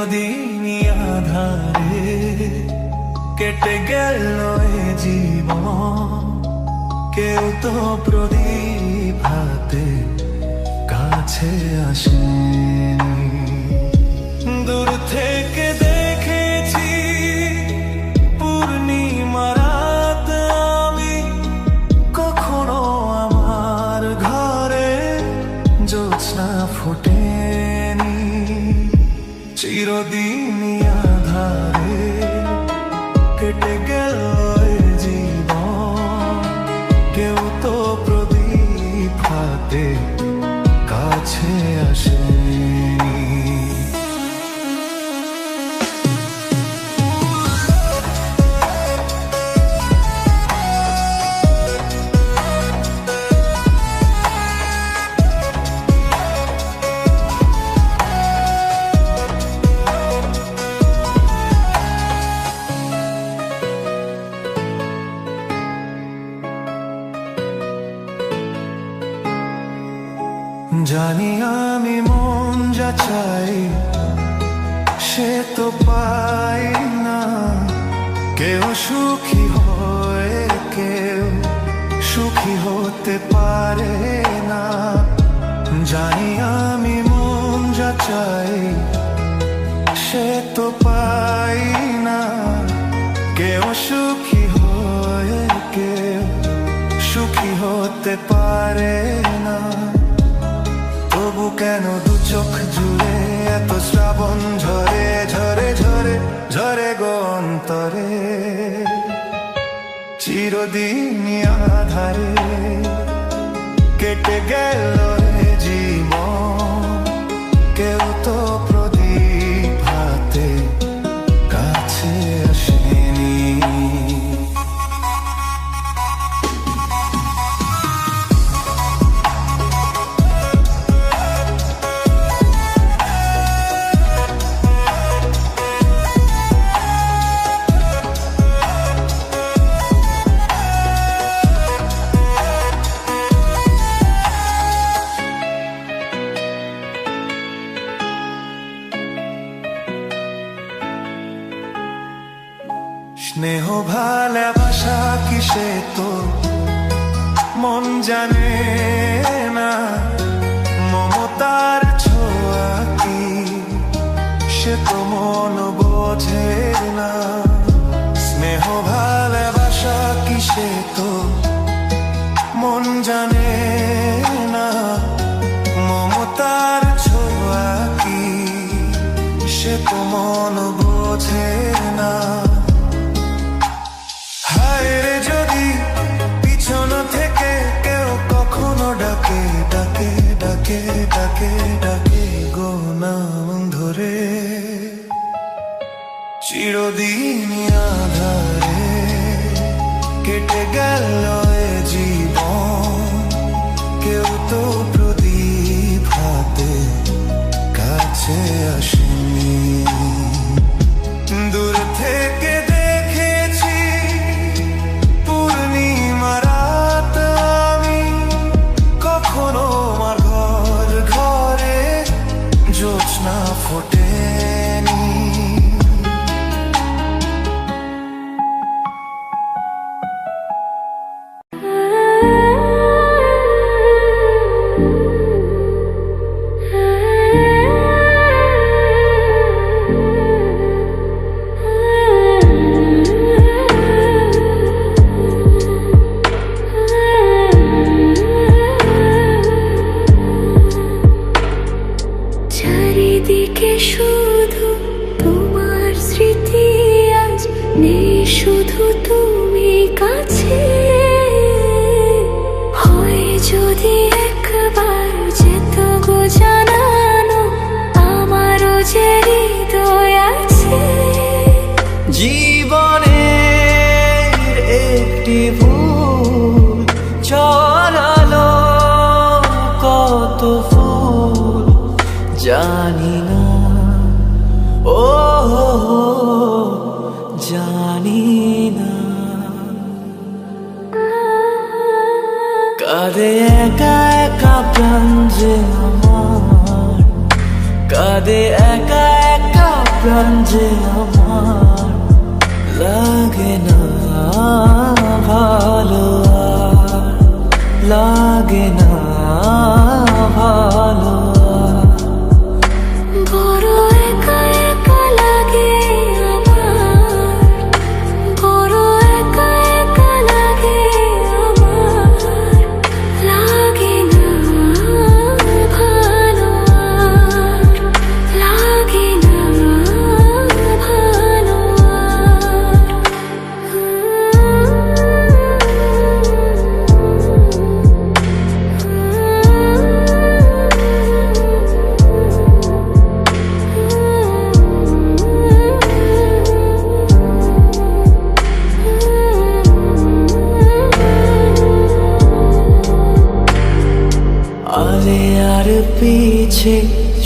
চিরদিনই আধারে কেটে গেল জীবন। কেউ তো প্রদীপ চিরদিন আধার। তো পাই না। কেউ সুখী হয়, কেউ সুখী হতে পারে না। জানি আমি মন যা চাই, সে তো পাই না। কেউ সুখী হয়, কেউ সুখী হতে পারে না। তবু কেন দু চোখ জুড়ে এত শ্রাবণ ঝরে ঝরে ঝরে ঝরে গন্তরে চিরদিন আধারে কেটে গেল রে জীবন। কেউ তো magic তার পিছে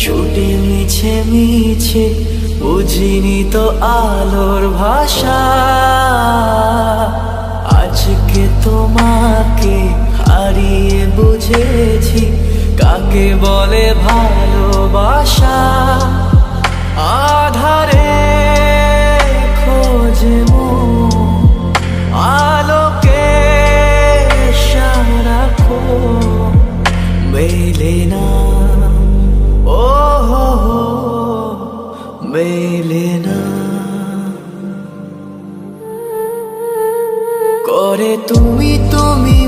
ছুটি মিছে মিছে, বুঝিনি তো আলোর ভাষা। আজকে তোমাকে হারিয়ে বুঝেছি, কাকে বলে ভালোবাসা? আধারে me.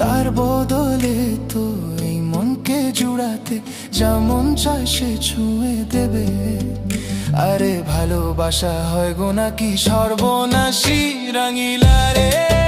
তার বদলে তো এই মনকে জুড়াতে যেমন চায় সে ছুঁয়ে দেবে। আরে ভালোবাসা হয় গো নাকি সর্বনাশী রাঙিলা রে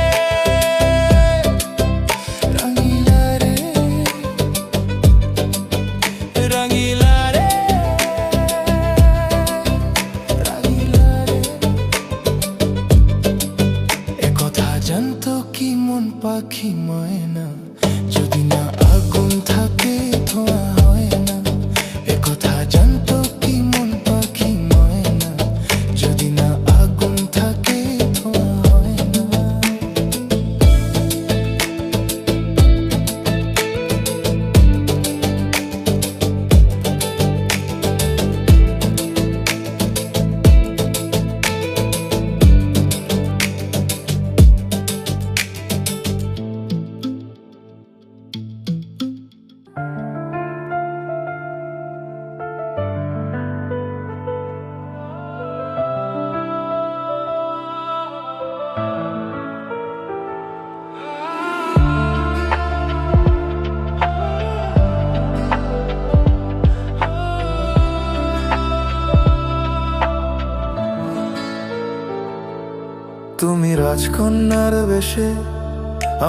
রাজকন্যার বেশে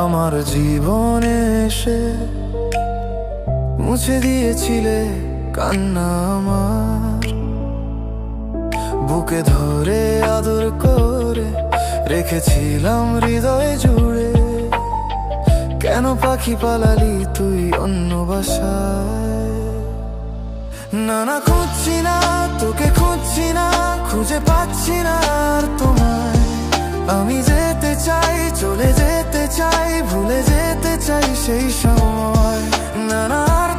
আমার জীবনে এসে মুছে দিয়েছিলে কান্না আমার। বুকে ধরে আদর করে রেখেছিলাম হৃদয় জুড়ে। কেন পাখি পালালি তুই অন্য বাসায়? না না খুঁজছি না, তোকে খুঁজছি না, খুঁজে পাচ্ছি না আর তোমায়। আমি যেতে চাই চলে যেতে চাই ভুলে যেতে চাই সেই সময়। না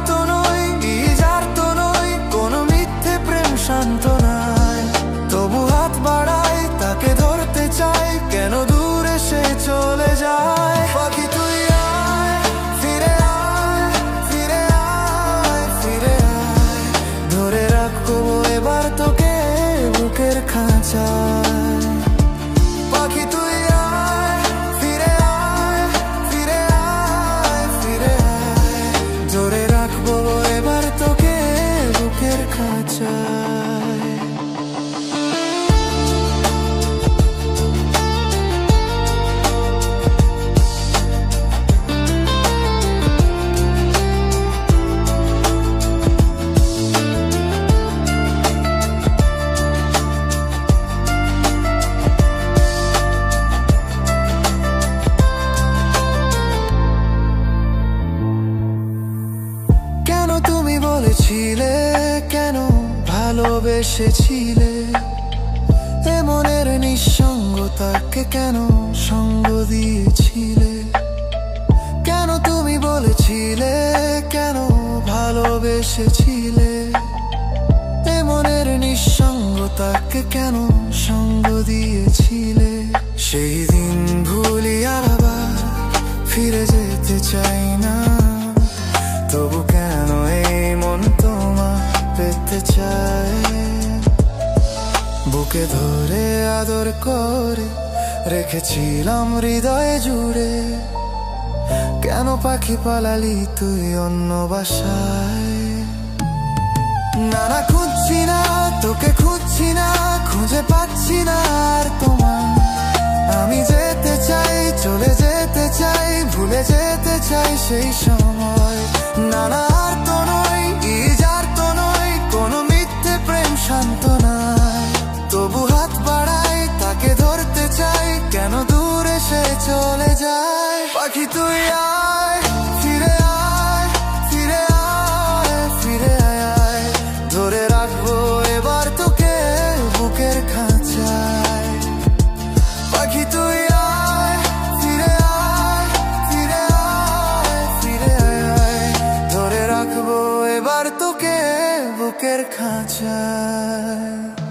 বলেছিলে কেন ভালোবেসেছিলে? এ মনের নিঃসঙ্গতাকে কেন সঙ্গ দিয়েছিলে? কেন তুমি বলেছিলে কেন ভালোবেসেছিলে? এ মনের নিঃসঙ্গতাকে কেন সঙ্গ দিয়েছিলে? সেই দিন ভুলি আবার ফিরে যেতে চাই না। তবু কেন চায়। বুকে ধরে আদর করে রেখেছিলাম হৃদয়ে জুড়ে। কেন পাখি পালালি তুই অন্য বাসায়? না না, খুঁজছি না, তোকে খুঁজছি না, খুঁজে পাচ্ছি না আর তোমার আমি যেতে চাই, চলে যেতে চাই, ভুলে যেতে চাই সেই সময়। না না, আর তো নই নাই তবু হাত বাড়াই তাকে ধরতে চাই কেন দূরে সে চলে যায়? পাখি তুই আয় 가자.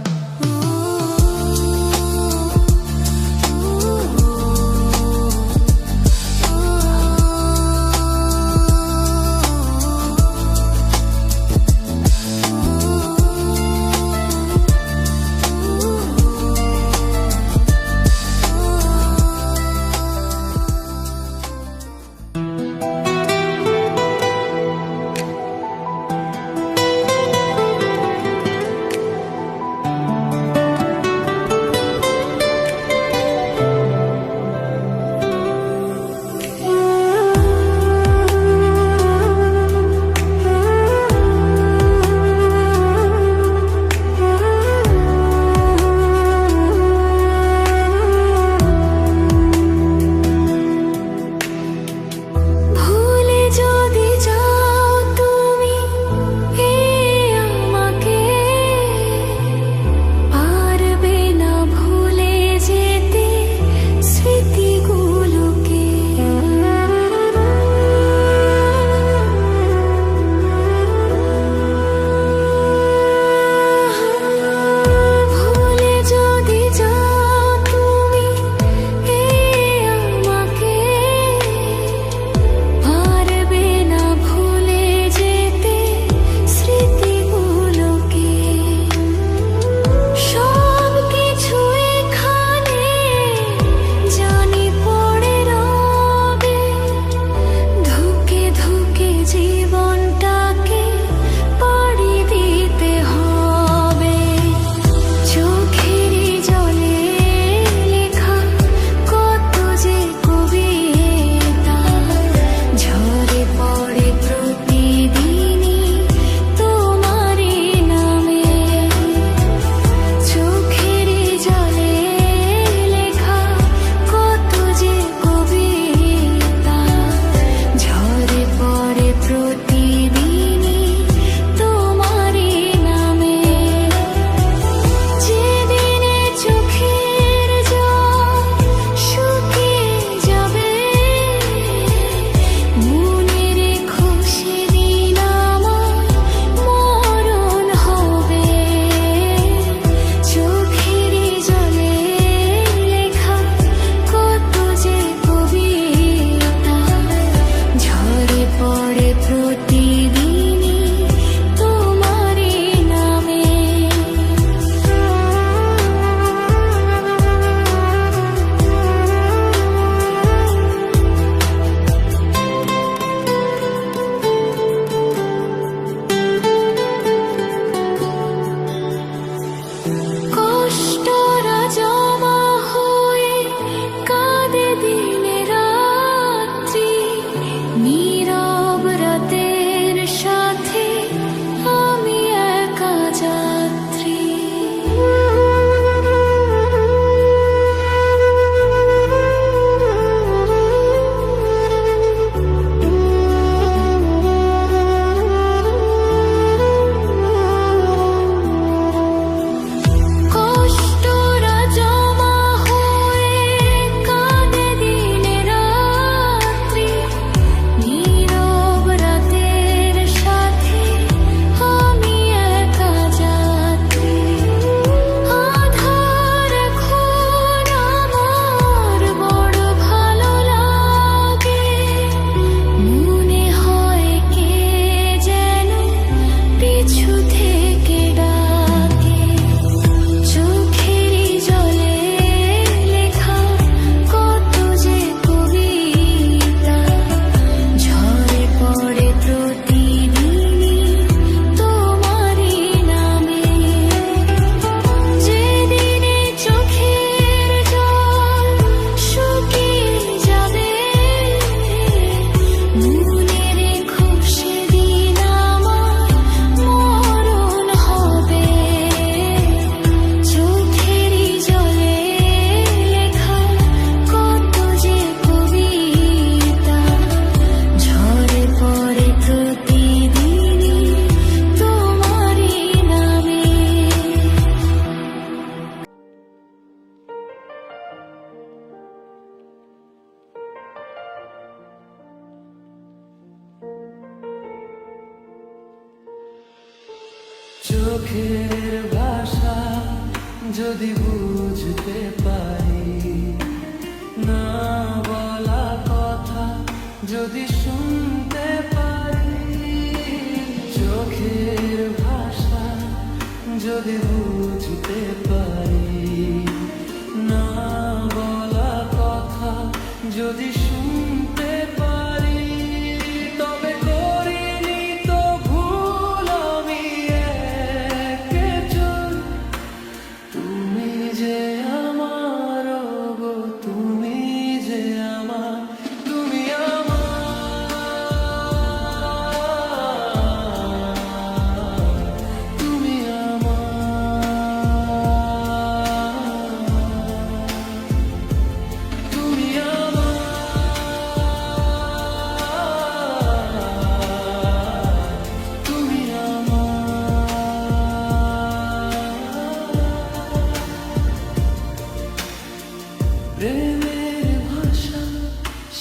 যদি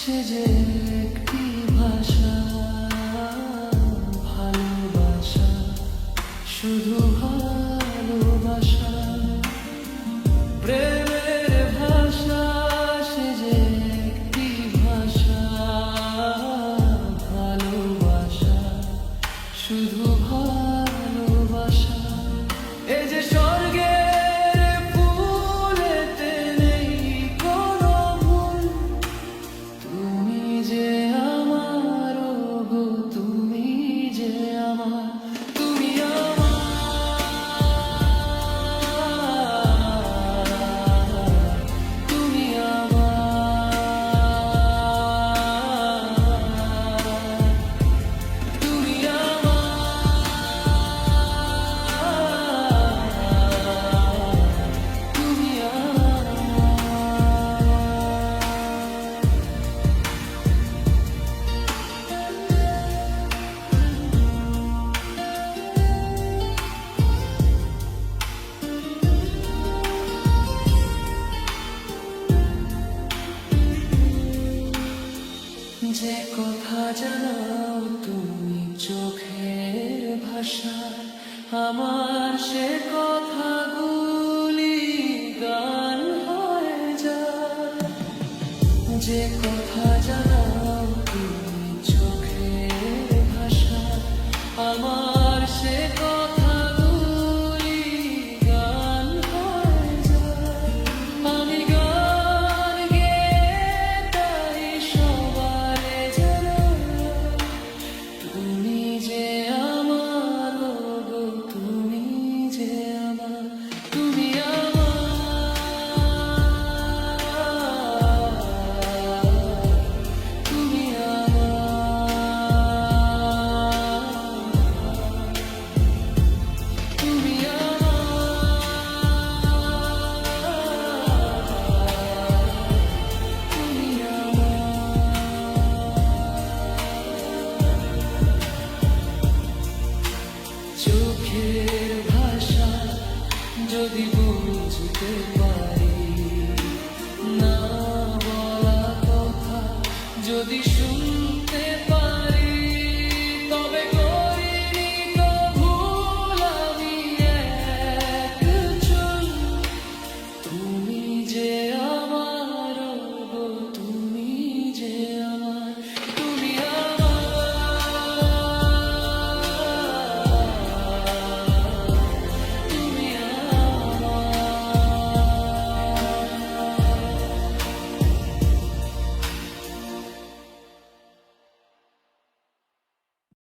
যে একটি ভাষা ভালোবাসা। শুধু মুখের ভাষা যদি বুঝতে